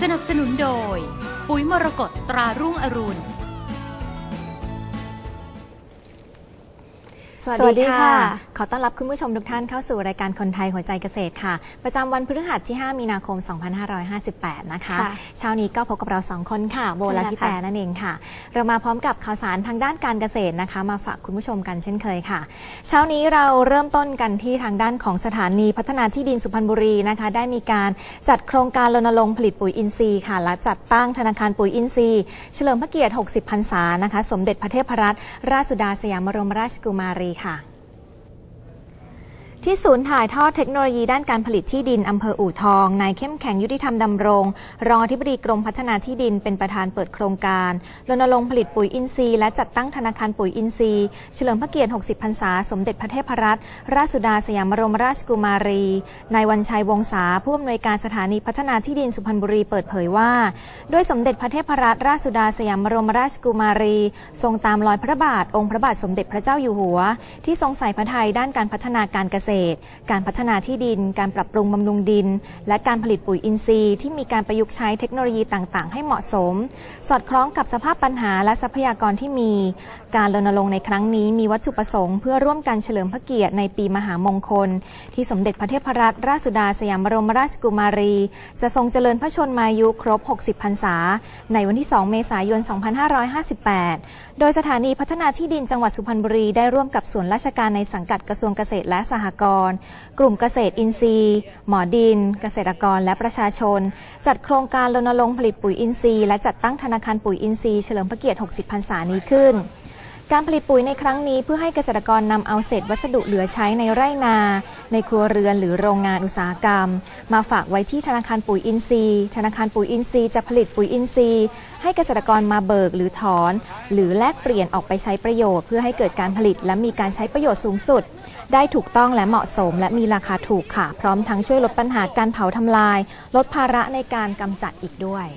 สนับสนุนโดย ปุ๋ยมรกตตรารุ่งอรุณ สวัสดีค่ะ ขอต้อนรับคุณผู้ชมทุกท่านเข้าสู่รายการคนไทยหัวใจเกษตรค่ะ ประจำวันพฤหัสที่ 5 มีนาคม 2558 นะคะค่ะเช้านี้ก็พบกับเราสองคนค่ะ โบและใช่แล้วพี่ค่ะแต่นั่นเองค่ะ เรามาพร้อมกับข่าวสารทางด้านการเกษตรนะคะ มาฝากคุณผู้ชมกันเช่นเคยค่ะ เช้านี้เราเริ่มต้นกันที่ทางด้านของสถานีพัฒนาที่ดินสุพรรณบุรีนะคะ ได้มีการจัดโครงการรณรงค์ผลิตปุ๋ยอินทรีย์ค่ะ และจัดตั้งธนาคารปุ๋ยอินทรีย์ เฉลิมพระเกียรติ 60 พรรษา นะคะ สมเด็จพระเทพรัตนราชสุดาสยามบรมราชกุมารีค่ะ ที่ศูนย์ถ่ายทอดเทคโนโลยีด้านการผลิตที่ดินอำเภออู่ทอง นายเข้มแข็งยุติธรรมดำรง รองอธิบดีกรมพัฒนาที่ดินเป็นประธานเปิดโครงการรณรงค์ผลิตปุ๋ยอินทรีย์และจัดตั้งธนาคารปุ๋ยอินทรีย์ เฉลิมพระเกียรติ 60 พรรษา สมเด็จพระเทพรัตนราชสุดาสยามบรมราชกุมารี นายวันชัยวงศาผู้อำนวยการสถานีพัฒนาที่ดินสุพรรณบุรีเปิดเผยว่า ด้วยสมเด็จพระเทพรัตนราชสุดาสยามบรมราชกุมารี ทรงตามรอยพระบาทองค์พระบาทสมเด็จพระเจ้าอยู่หัว ที่ทรงใส่พระทัยด้านการพัฒนาการเกษตร การพัฒนาที่ดิน การปรับปรุงบำรุงดิน และการผลิตปุ๋ยอินทรีย์ที่มีการประยุกต์ใช้เทคโนโลยีต่างๆ ให้เหมาะสม สอดคล้องกับสภาพปัญหาและทรัพยากรที่มี การรณรงค์ในครั้งนี้มีวัตถุประสงค์ เพื่อร่วมกันเฉลิมพระเกียรติในปีมหามงคล ที่สมเด็จพระเทพรัตนราชสุดาสยามบรมราชกุมารี จะทรงเจริญพระชนมายุครบ 60 พรรษา ในวันที่ 2 เมษายน 2558 โดยสถานีพัฒนาที่ดินจังหวัดสุพรรณบุรีได้ร่วมกับส่วนราชการในสังกัดกระทรวงเกษตรและสหกร กลุ่มเกษตรอินทรีย์ หมอดิน เกษตรกรและประชาชน จัดโครงการรณรงค์ผลิตปุ๋ยอินทรีย์และจัดตั้งธนาคารปุ๋ยอินทรีย์เฉลิมพระเกียรติ 60 พรรษานี้ขึ้น การผลิตปุ๋ยในครั้งนี้เพื่อให้เกษตรกรนำเอาเศษวัสดุเหลือใช้ในไร่นา ในครัวเรือนหรือโรงงานอุตสาหกรรม มาฝากไว้ที่ธนาคารปุ๋ยอินทรีย์ ธนาคารปุ๋ยอินทรีย์จะผลิตปุ๋ยอินทรีย์ ให้เกษตรกรมาเบิกหรือถอน หรือแลกเปลี่ยนออกไปใช้ประโยชน์ เพื่อให้เกิดการผลิตและมีการใช้ประโยชน์สูงสุด ได้ถูกต้องและเหมาะสม และมีราคาถูกค่ะ พร้อมทั้งช่วยลดปัญหาการเผาทำลาย ลดภาระในการกำจัดอีกด้วย